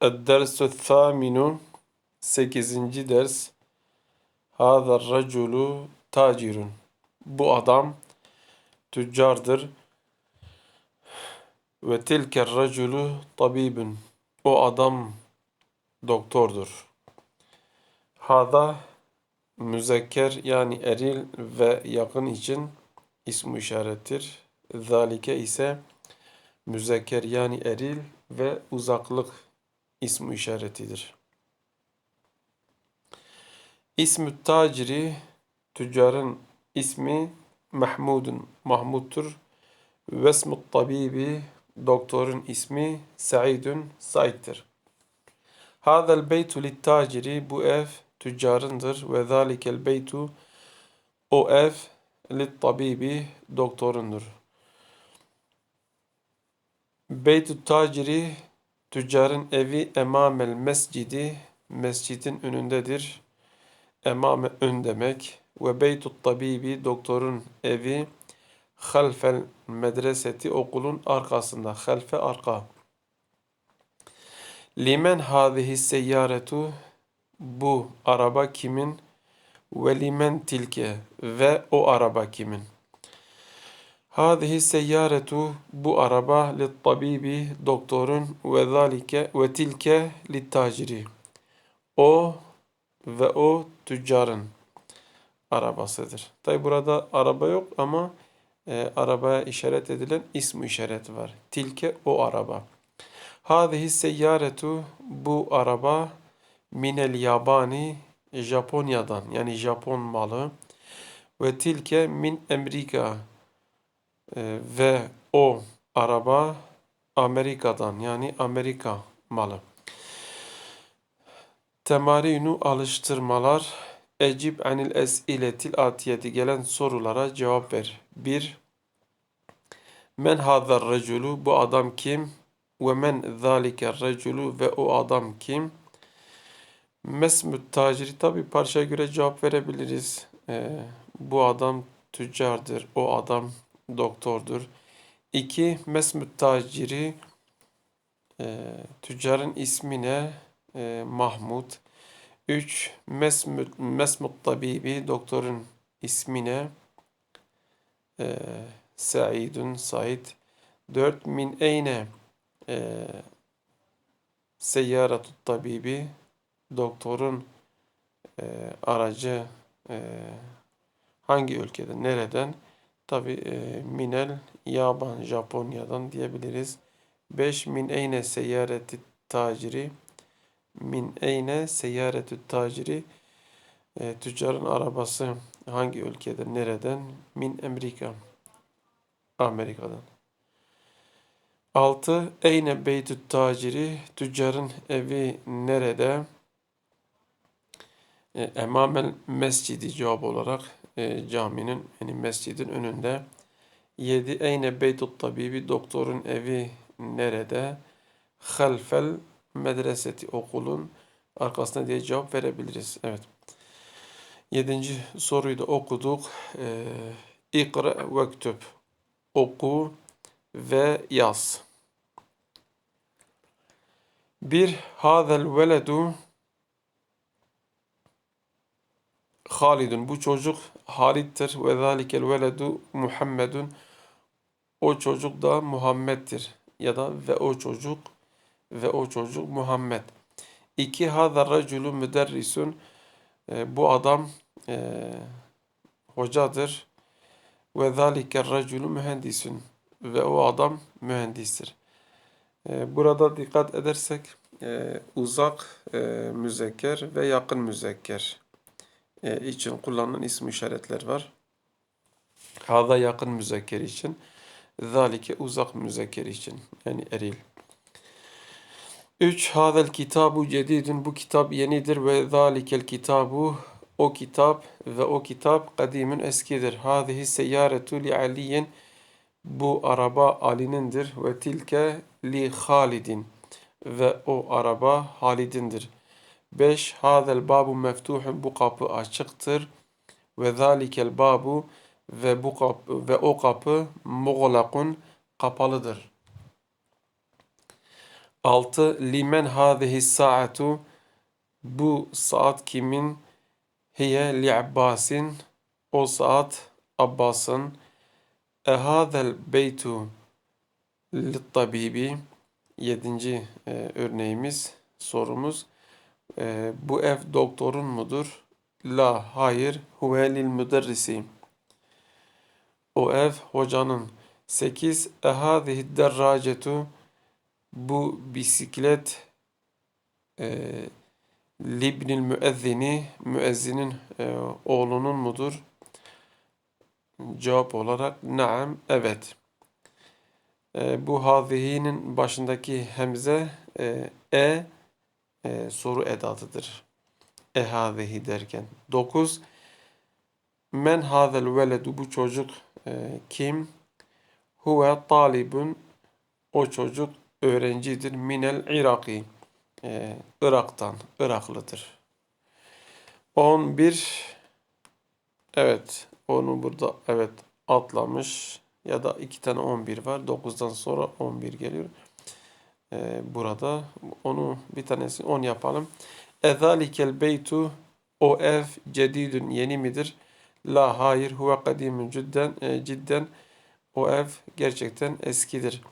Eddersü thaminu 8. ders Hâzâ raculu tacirun Bu adam tüccardır. Ve tilke raculu tabibun O adam doktordur. Hada müzekker yani eril ve yakın için ism işarettir. Zalike ise müzekker yani eril ve uzaklık ismi işaretidir. İsmü taciri tüccarın ismi Mahmudun Mahmud'tur. Ve ismü tabibi doktorun ismi Saidun Said'tir. Hadal beytu lit taciri bu ev tüccarındır ve zalikel beytu o ev lit tabibi doktorundur. Beytü taciri tüccarın evi emamel mescidi mescidin önündedir. Emame ön demek. Ve beytü tabibi doktorun evi halfel medreseti okulun arkasında. Halfe arka. Limen hâzihi seyyaretu bu araba kimin? Ve limen tilke ve o araba kimin? Hâzihi seyyaretu bu araba lit tabibi doktorun ve zalike ve tilke lit taciri. O ve o tüccarın arabasıdır. Tabi burada araba yok ama e, arabaya işaret edilen ismi işareti var. Tilke o araba. Hâzihi seyyaretu bu araba minel yabani Japonya'dan yani Japon malı ve tilke min Amerika e, ve o araba Amerika'dan yani Amerika malı. Temarinu alıştırmalar Ecib anil es'iletil atiyeti gelen sorulara cevap ver. 1. Men hadar raculu bu adam kim? Ve men zalike raculu ve o adam kim? Mesmut taciri tabi parçaya göre cevap verebiliriz. Ee, bu adam tüccardır, o adam doktordur. 2. Mesmut taciri e, tüccarın ismi ne? E, Mahmud. 3. Mesmut, Mesmut tabibi doktorun ismi ne? E, Saidun Said. 4. Min eyne e, seyyaratu tabibi doktorun e, aracı e, hangi ülkeden, nereden? Tabi e, minel yaban Japonya'dan diyebiliriz. 5 min eyne seyyareti taciri min eyne seyyareti taciri e, tüccarın arabası hangi ülkeden, nereden? Min Amerika. Amerika'dan. 6. Eyne beytü taciri tüccarın evi nerede? E, emamel mescidi cevap olarak e, caminin yani mescidin önünde. 7. Eyne beytut tabibi doktorun evi nerede? Halfel medreseti okulun arkasında diye cevap verebiliriz. Evet. Yedinci soruyu da okuduk. Ee, İkra ve kütüb. Oku ve yaz. Bir, hazel veledu Halidun. Bu çocuk Halid'tir. Ve zalikel veledu Muhammedun. O çocuk da Muhammed'dir. Ya da ve o çocuk ve o çocuk Muhammed. İki hâzâ raculu müderrisun. E, bu adam e, hocadır. Ve zâlike raculu mühendisun. Ve o adam mühendistir. E, burada dikkat edersek e, uzak müzekker ve yakın müzekker için kullanılan isim işaretler var. Hada yakın müzekker için. Zalike uzak müzekker için. Yani eril. 3. Hadel kitabu cedidun. Bu kitap yenidir ve zalikel kitabu o kitap ve o kitap kadimun eskidir. Hadihi seyyaretu li aliyin. Bu araba Ali'nindir ve tilke li Halidin. Ve o araba Halid'indir. 5. Hadel babu meftuhun. Bu kapı açıktır. Ve zalikel babu ve bu kapı ve o kapı muğlakun kapalıdır. 6. Limen hâzihi sa'atu Bu saat kimin? Hiye li Abbasin O saat Abbas'ın. E hâzel beytu lit tabibi Yedinci e, örneğimiz, sorumuz. E, bu ev doktorun mudur? La, hayır. Huve lil müderrisi. O ev hocanın. 8. Ehâzihi derracetu Bu bisiklet e, libnil müezzini müezzinin e, oğlunun mudur? Cevap olarak naam evet. E, bu hazihinin başındaki hemze e, e, e soru edatıdır. E hazihi derken. 9. Men hazel veledu bu çocuk e, kim? Huve talibun o çocuk öğrencidir. Minel Iraki e, Irak'tan, Iraklıdır. 11 Evet, onu burada evet atlamış ya da iki tane 11 var. 9'dan sonra 11 geliyor. Ee, burada onu bir tanesi 10 yapalım. Ezalikel beytu o ev cedidün yeni midir? La hayır huve kadimun cidden, e, cidden o ev gerçekten eskidir.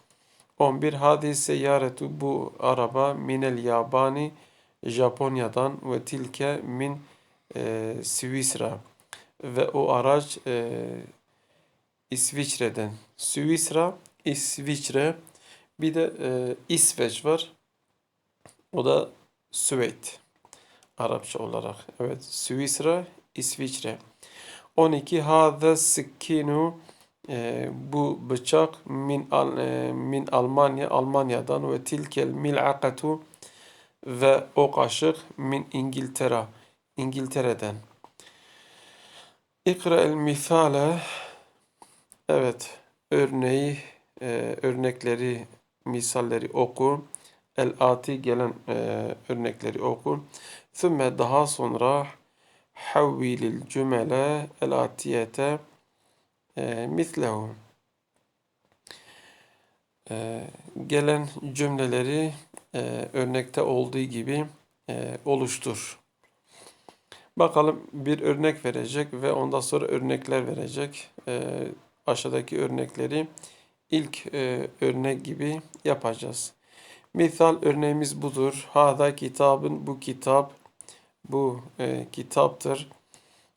11. Hadi seyyaretu bu araba minel yabani Japonya'dan ve tilke min e, Svisra ve o araç e, İsviçre'den. Svisra, İsviçre bir de e, İsveç var. O da Süveyt. Arapça olarak. Evet. Svisra, İsviçre. 12. Hâze sikkinu e, bu bıçak min, al, e, min Almanya, Almanya'dan ve tilkel mil'akatu ve o kaşık min İngiltere, İngiltere'den. İkra el misale Evet, örneği, e, örnekleri, misalleri oku. El ati gelen e, örnekleri oku. Sümme daha sonra havvilil cümle el atiyete e, mislehu. E, gelen cümleleri e, örnekte olduğu gibi e, oluştur. Bakalım bir örnek verecek ve ondan sonra örnekler verecek. E, aşağıdaki örnekleri ilk e, örnek gibi yapacağız. Misal örneğimiz budur. Hada kitabın bu kitap bu e, kitaptır.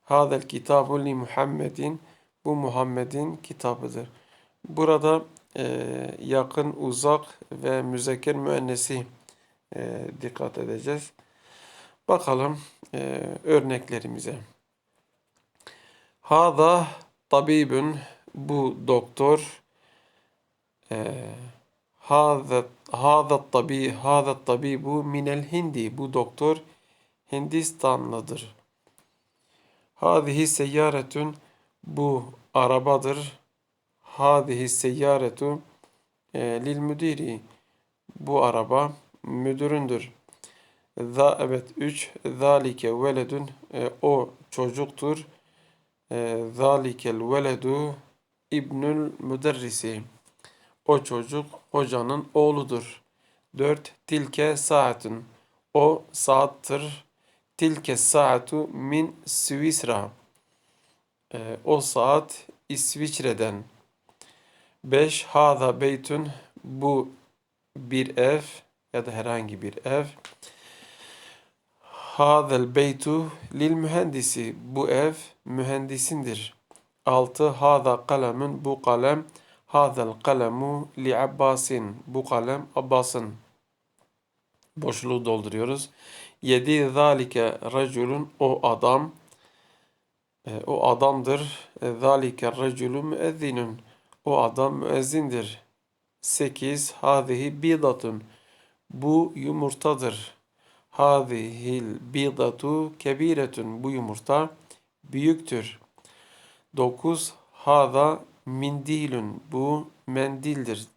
Hadel kitabu li Muhammedin bu Muhammed'in kitabıdır. Burada e, yakın, uzak ve müzekker müennesi e, dikkat edeceğiz. Bakalım e, örneklerimize. Hada tabibün bu doktor hâzet hâzet tabi hâzet tabibu minel hindi bu doktor Hindistanlıdır. Hâzihi seyyaretun bu arabadır. Hâzihi seyyaretu e, lil müdiri bu araba müdüründür. Za evet 3 zalike veledun e, o çocuktur. E, zalikel veledu İbnül Müderrisi. O çocuk hocanın oğludur. 4. Tilke saatun. O saattır. Tilke saatu min Svisra. Ee, o saat İsviçre'den. 5. Hada beytun. Bu bir ev ya da herhangi bir ev. Hadel beytu lil mühendisi. Bu ev mühendisindir. 6. Hâzâ kalemun bu kalem. Hâzel kalemu li Abbasin. Bu kalem Abbas'ın. Boşluğu dolduruyoruz. 7. Zalike raculun o adam. E, o adamdır. E, zalike raculu müezzinun. O adam müezzindir. 8. Hâzihi bidatun. Bu yumurtadır. Hâzihil bidatu kebiretun. Bu yumurta büyüktür. 9. Hada mindilun. Bu mendildir.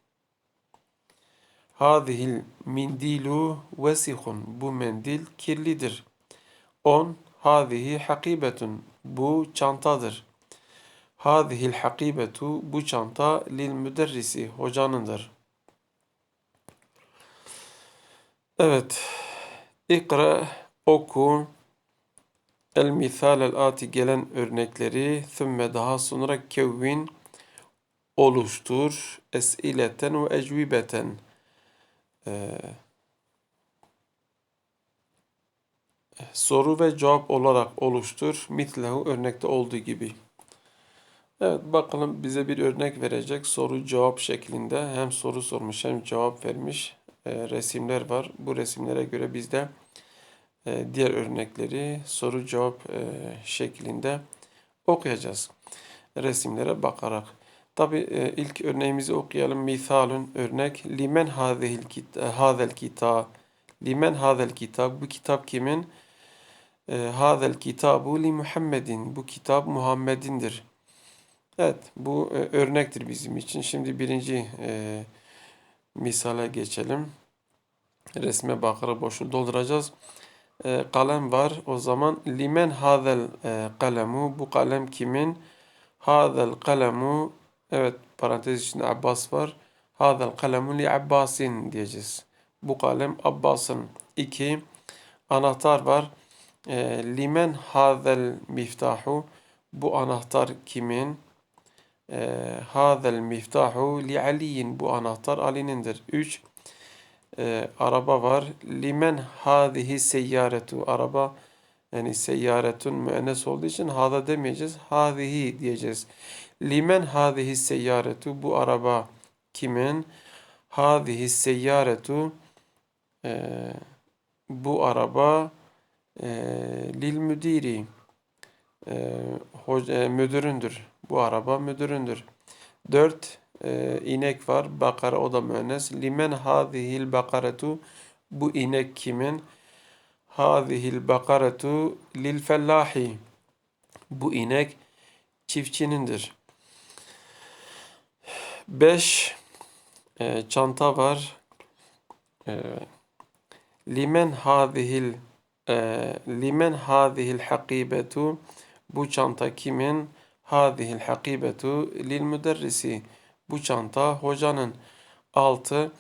Hadihil mindilu vesihun. Bu mendil kirlidir. 10. Hadihi hakibetun. Bu çantadır. Hadihil hakibetu. Bu çanta lil müderrisi. Hocanındır. Evet. İkra oku el misal el ati gelen örnekleri thümme daha sonra kevvin oluştur esileten ve ecvibeten Ee, soru ve cevap olarak oluştur mitlehu örnekte olduğu gibi. Evet bakalım bize bir örnek verecek soru cevap şeklinde hem soru sormuş hem cevap vermiş e, resimler var. Bu resimlere göre biz de e, diğer örnekleri soru cevap e, şeklinde okuyacağız. Resimlere bakarak. Tabi e, ilk örneğimizi okuyalım. Misalun örnek. Limen hadel kitab. Limen hadel kitab. Bu kitap kimin? E, hadel kitabu li Muhammedin. Bu kitap Muhammed'indir. Evet bu e, örnektir bizim için. Şimdi birinci e, misale geçelim. Resme bakarak boşluğu dolduracağız. E, kalem var. O zaman limen hadel e, kalemu. Bu kalem kimin? Hadel kalemu. Evet parantez içinde Abbas var. Hadel kalemu li Abbasin diyeceğiz. Bu kalem Abbas'ın. İki anahtar var. E, limen hadel miftahu. Bu anahtar kimin? E, hadel miftahu li Aliyin. Bu anahtar Ali'nindir. Üç e, araba var. Limen hadihi seyyaretu. Araba yani seyyaretun müennes olduğu için hada demeyeceğiz. Hadihi diyeceğiz. Limen hadihi seyyaretu. Bu araba kimin? Hadihi seyyaretu. E, bu araba e, lil müdiri. E, e, müdüründür. Bu araba müdüründür. Dört e, inek var. Bakara o da müennes. Limen hadihil bakaretu bu inek kimin? Hadihil bakaretu lil fellahi bu inek çiftçinindir. Beş e, çanta var. E, limen hadihil e, limen hadihil hakibetu bu çanta kimin? Hadihil hakibetu lil müderrisi bu çanta hocanın. Altı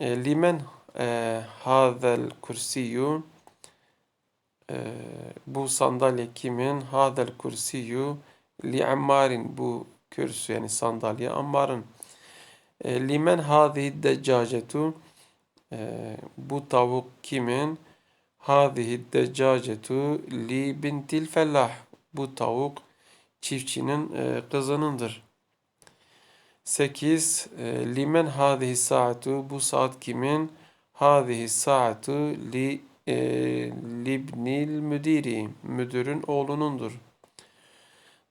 e, limen e, hazel kursiyu e, bu sandalye kimin? Hadel kursiyu li ammarin bu kürsü yani sandalye ammarın. E, limen hadihi deccacetu e, bu tavuk kimin? Hadihi deccacetu li bintil fellah bu tavuk çiftçinin e, kızınındır. 8. E, limen hadihi saatu bu saat kimin? Hadihi saatu li libnil müdiri müdürün oğlunundur.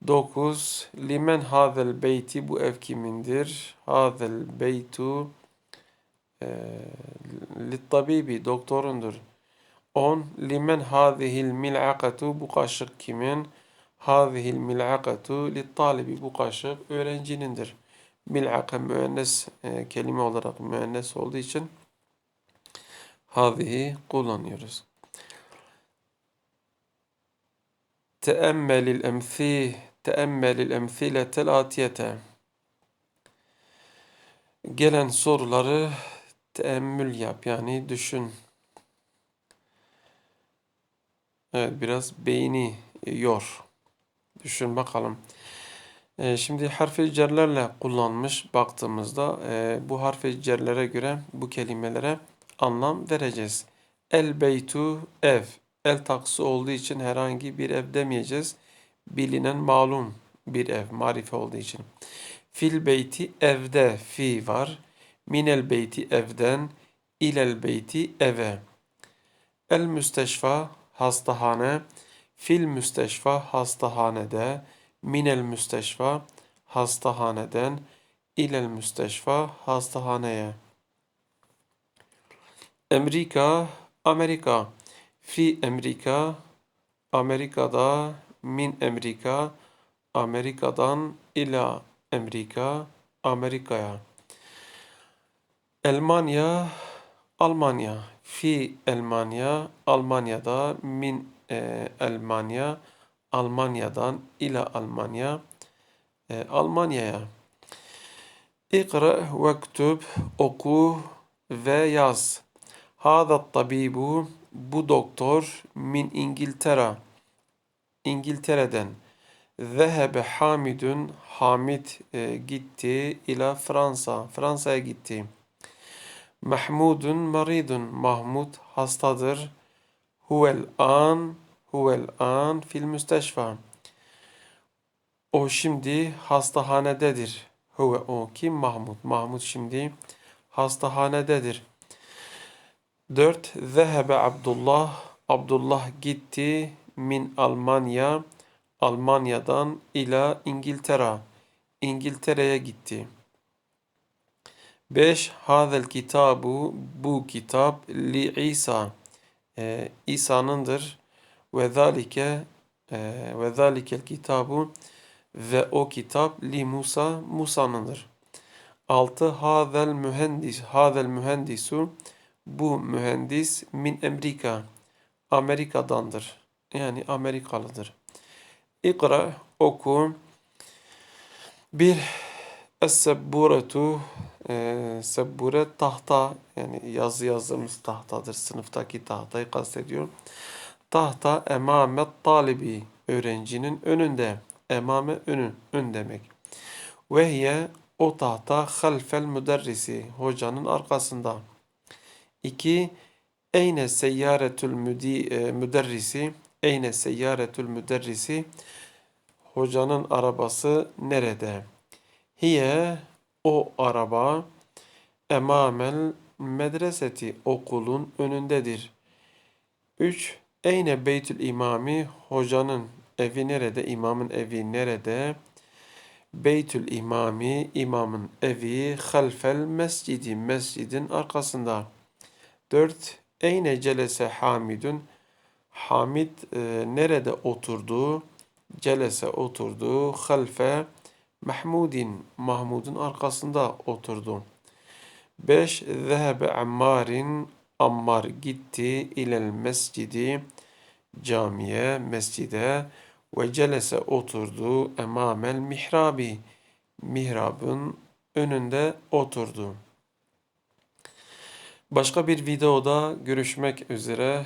9. Limen hadel beyti bu ev kimindir? Hadel beytu e, tabibi doktorundur. 10. Limen hadihil mil'akatu bu kaşık kimin? Hadihil mil'akatu talibi bu kaşık öğrencinindir mil'aka müennes e, kelime olarak müennes olduğu için hazihi kullanıyoruz. Teemmelil emsi teemmelil emsiletel atiyete gelen soruları teemmül yap yani düşün. Evet biraz beyni yor. Düşün bakalım. E, şimdi harfi cerlerle kullanmış baktığımızda e, bu harfi cerlere göre bu kelimelere anlam vereceğiz. El beytu ev. El taksı olduğu için herhangi bir ev demeyeceğiz. Bilinen malum bir ev, marife olduğu için. Fil beyti evde fi var. Minel beyti evden, ilel beyti eve. El müsteşfa hastahane. Fil müsteşfa hastahanede minel müsteşfa hastahaneden ilel müsteşfa hastahaneye. Amerika, Amerika. Fi Amerika, Amerika'da min Amerika, Amerika'dan ila Amerika, Amerika'ya. Almanya, Almanya. Fi Almanya, Almanya'da min e, Almanya, Almanya'dan ila Almanya, e, Almanya'ya. İkra ve oku ve yaz. Hâzat tabibu bu doktor min İngiltere İngiltere'den Zehebe Hamidun Hamid e, gitti ila Fransa Fransa'ya gitti. Mahmudun maridun Mahmud hastadır. Huvel an huvel an fil müsteşfa. O şimdi hastahanededir. Huve o kim? Mahmud. Mahmud şimdi hastahanededir. 4. Zehebe Abdullah. Abdullah gitti min Almanya. Almanya'dan ila İngiltere. İngiltere'ye gitti. 5. Hazel kitabu. Bu kitap li İsa. Ee, İsa'nındır. Ve zalike e, ve zalikel kitabu ve o kitap li Musa Musa'nındır. 6. Hazel mühendis hazel mühendisu bu mühendis min Amerika Amerika'dandır. Yani Amerikalıdır. İkra oku bir Es-sebburetu e, sebbure tahta yani yazı yazdığımız tahtadır. Sınıftaki tahtayı kastediyorum. Tahta emamet talibi öğrencinin önünde. Emame önün, ön demek. Ve o tahta halfel müderrisi hocanın arkasında. 2. Eyne seyyaretül müdi, e, müderrisi Eyne seyyaretül müderrisi hocanın arabası nerede? Hiye o araba emamel medreseti okulun önündedir. 3. Eyne beytül imami hocanın evi nerede? İmamın evi nerede? Beytül imami imamın evi halfel mescidi mescidin arkasında. 4. Eyne celese hamidun Hamid e, nerede oturdu? Celese oturdu. Halfe Mahmudin Mahmud'un arkasında oturdu. 5. Zehebe Ammar'in Ammar gitti ilel mescidi camiye, mescide ve celese oturdu emamel mihrabi mihrabın önünde oturdu. Başka bir videoda görüşmek üzere.